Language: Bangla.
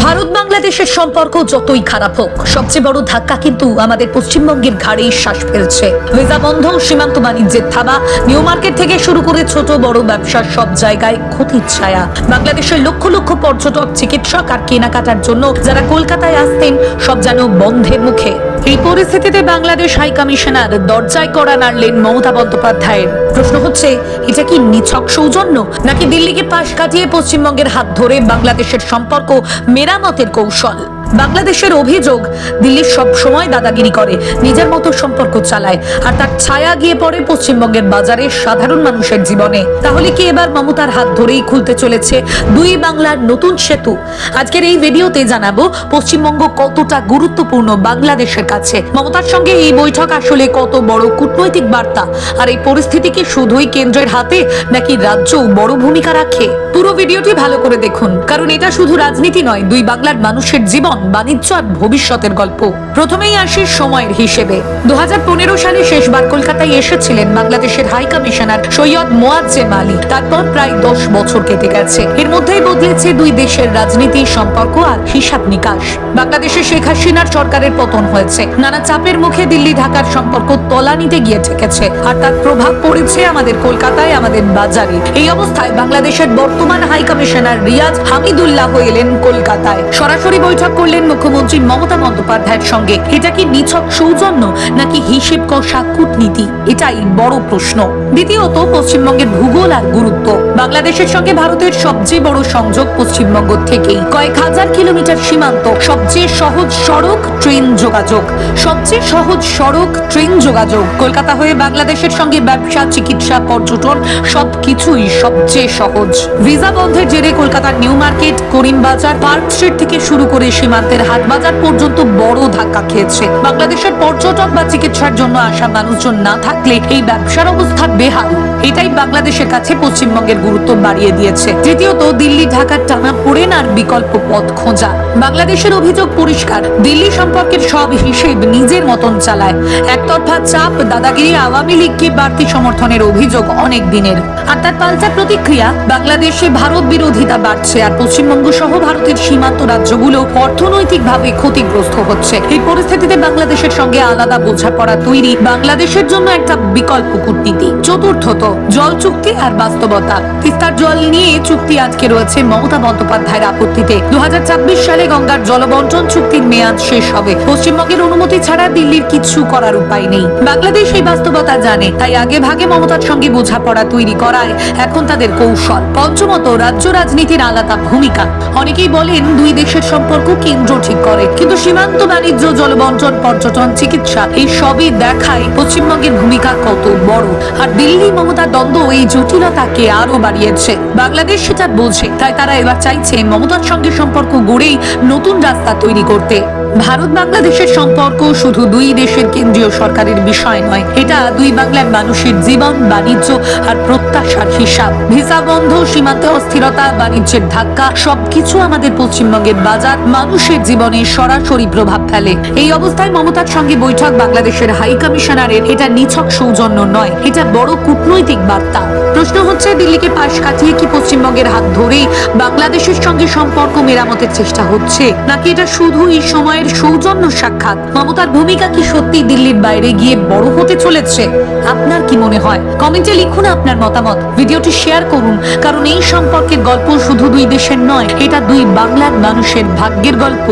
ভারত বাংলাদেশের সম্পর্ক যতই খারাপ হোক, সবচেয়ে বড় ধাক্কা কিন্তু আমাদের পশ্চিমবঙ্গের ঘাড়েই শ্বাস ফেলছে। ভিসা বন্ধ, সীমান্ত বাণিজ্যের থাবা নিউ মার্কেট থেকে শুরু করে ছোট বড় ব্যবসার সব জায়গায় ক্ষতির ছায়া। বাংলাদেশের লক্ষ লক্ষ পর্যটক, চিকিৎসক আর কেনাকাটার জন্য যারা কলকাতায় আসতেন, সব যেন বন্ধের মুখে। এই পরিস্থিতিতে বাংলাদেশ হাই কমিশনার দরজায় করা নাড়লেন মমতা বন্দ্যোপাধ্যায়ের প্রশ্ন হচ্ছে, এটা কি নিছক সৌজন্য? নাকি দিল্লিকে পাশ কাটিয়ে পশ্চিমবঙ্গের হাত ধরে বাংলাদেশের সম্পর্ক, মেরামতের কৌশল? বাংলাদেশের অভিযোগ দিল্লি সব সময় দাদাগিরি করে, নিজের মতো সম্পর্ক চালায়, আর তার ছায়া গিয়ে পড়ে পশ্চিমবঙ্গের বাজারে সাধারণ মানুষের জীবনে। তাহলে কি এবার মমতার হাত ধরেই খুলতে চলেছে দুই বাংলার নতুন সেতু? আজকের এই ভিডিওতে জানাব পশ্চিমবঙ্গ কতটা গুরুত্বপূর্ণ বাংলাদেশের কাছে। মমতার সঙ্গে এই বৈঠক আসলে কত বড় কূটনৈতিক বার্তা? আর এই পরিস্থিতি কি শুধুই কেন্দ্রের হাতে, নাকি রাজ্যও বড় ভূমিকা রাখে? পুরো ভিডিওটি ভালো করে দেখুন, কারণ এটা শুধু রাজনীতি নয়, দুই বাংলার মানুষের জীবন। বাণিজ্য আর ভবিষ্যতের গল্প। প্রথমেই আসি সময়ের হিসেবে। দু সালে শেষবার কলকাতায় এসেছিলেন বাংলাদেশের হাই কমিশনার সৈয়দ মোয়াজ্জেম আলী। তারপর প্রায় দশ বছর কেটে গেছে। এর মধ্যেই বদলেছে দুই দেশের রাজনীতি, সম্পর্ক আর হিসাব নিকাশ। বাংলাদেশে শেখ হাসিনার সরকারের পতন হয়েছে। নানা চাপের মুখে দিল্লি, ঢাকার সম্পর্ক তলানিতে গিয়ে ঠেকেছে। আর তার প্রভাব পড়েছে আমাদের কলকাতায়, আমাদের বাজারে। এই অবস্থায় বাংলাদেশের বর্তমান হাই কমিশনার রিয়াজ হামিদুল্লাহ এলেন কলকাতায়। সরাসরি বৈঠক করলেন মুখ্যমন্ত্রী মমতা বন্দ্যোপাধ্যায়ের সঙ্গে। এটা কি নিছক সৌজন্য নাকি হিসেব কষা কূটনীতি? এটাই বড় প্রশ্ন। দ্বিতীয়ত, পশ্চিমবঙ্গের ভূগোল আর গুরুত্ব। বাংলাদেশের সঙ্গে ভারতের সবচেয়ে বড় সংযোগ পশ্চিমবঙ্গ থেকেই। কয়েক হাজার কিলোমিটার সীমান্ত, সবচেয়ে সহজ সড়ক ট্রেন যোগাযোগ। সবচেয়ে সহজ সড়ক ট্রেন যোগাযোগ। কলকাতা হয়ে বাংলাদেশের সঙ্গে ব্যবসা, চিকিৎসা, পর্যটন, সবকিছুই সবচেয়ে সহজ। ভিসা বন্ধের জেরে কলকাতার new market, Karimbazar, park street থেকে শুরু করে সীমান্তের হাটবাজার পর্যন্ত বড় ধাক্কা খেয়েছে। বাংলাদেশের পর্যটক বা চিকিৎসার জন্য আসা মানুষজন না থাকলে এই ব্যবসার অবস্থা বেহাল। এটাই বাংলাদেশের কাছে পশ্চিমবঙ্গের গুরুত্ব বাড়িয়ে দিয়েছে। তৃতীয়ত, দিল্লি ঢাকার টানা পড়ে আর বিকল্প পথ খোঁজা। বাংলাদেশের অভিযোগ পরিষ্কার, দিল্লি সম্পর্কের সব হিসেব নিজের মতন চালায়। একতরফা চাপ দাদাগিরি আওয়ামী লীগকে বাড়তি সমর্থনের অভিযোগ অনেক দিনের। আর তার পাল্টা প্রতিক্রিয়া, বাংলাদেশে ভারত বিরোধিতা বাড়ছে আর পশ্চিমবঙ্গ সহ ভারতের সীমান্ত রাজ্যগুলো অর্থনৈতিকভাবে ক্ষতিগ্রস্ত হচ্ছে। এই পরিস্থিতিতে বাংলাদেশের সঙ্গে আলাদা বোঝাপড়া তৈরি বাংলাদেশের জন্য একটা বিকল্প কূটনীতি। চতুর্থত জল চুক্তি আর বাস্তবতা। তিস্তার জল নিয়ে চুক্তি আজকে রয়েছে মমতা বন্দ্যোপাধ্যায়ের আপত্তিতে। দু সালে গঙ্গার জলবন্টন চুক্তির মেয়াদ শেষ হবে। পশ্চিমবঙ্গের অনুমতি ছাড়া দিল্লির কিছু করার উপায় নেই। বাংলাদেশ এই বাস্তবতা জানে, তাই আগে ভাগে মমতার সঙ্গে বোঝাপড়া তৈরি করায় এখন তাদের কৌশল। পঞ্চমত, রাজ্য রাজনীতির আলাদা ভূমিকা। অনেকেই বলেন দুই দেশের সম্পর্ক কেন্দ্র ঠিক করে, কিন্তু সীমান্ত বাণিজ্য, জলবন্টন, পর্যটন, চিকিৎসা এই সবই দেখায় পশ্চিমবঙ্গের ভূমিকা কত বড়। আর দিল্লি মমতার দ্বন্দ্ব এই জটিলতাকে আরও বাড়িয়েছে। বাংলাদেশ সেটা বোঝে, তাই তারা এবার চাইছে মমতার সঙ্গে সম্পর্ক গড়েই নতুন রাস্তা তৈরি করতে। ভারত বাংলাদেশের সম্পর্ক শুধু দুই দেশের কেন্দ্রীয় সরকারের বিষয় নয়, এটা দুই বাংলার মানুষের জীবন, বাণিজ্য আর প্রত্যাশার হিসাব। ভিসা বন্ধ, সীমান্তে অস্থিরতা, বাণিজ্যের ধাক্কা, সবকিছু আমাদের পশ্চিমবঙ্গের বাজার, মানুষের জীবনে সরাসরি প্রভাব ফেলে। এই অবস্থায় মমতার সঙ্গে বৈঠক বাংলাদেশের হাই কমিশনারের, এটা নিছক সৌজন্য নয়, এটা বড় কূটনৈতিক বার্তা। প্রশ্ন হচ্ছে, দিল্লিকে পাশ কাটিয়ে কি পশ্চিমবঙ্গের হাত ধরেই বাংলাদেশের সঙ্গে সম্পর্ক মেরামতের চেষ্টা হচ্ছে? নাকি এটা শুধু এই সময়ের সৌজন্য সাক্ষাৎ। মমতার ভূমিকা কি সত্যি দিল্লির বাইরে গিয়ে বড় হতে চলেছে? আপনার কি মনে হয়? কমেন্টে লিখুন আপনার মতামত। ভিডিওটি শেয়ার করুন, কারণ এই সম্পর্কে গল্প শুধু দুই দেশের নয়, এটা দুই বাংলার মানুষের ভাগ্যের গল্প।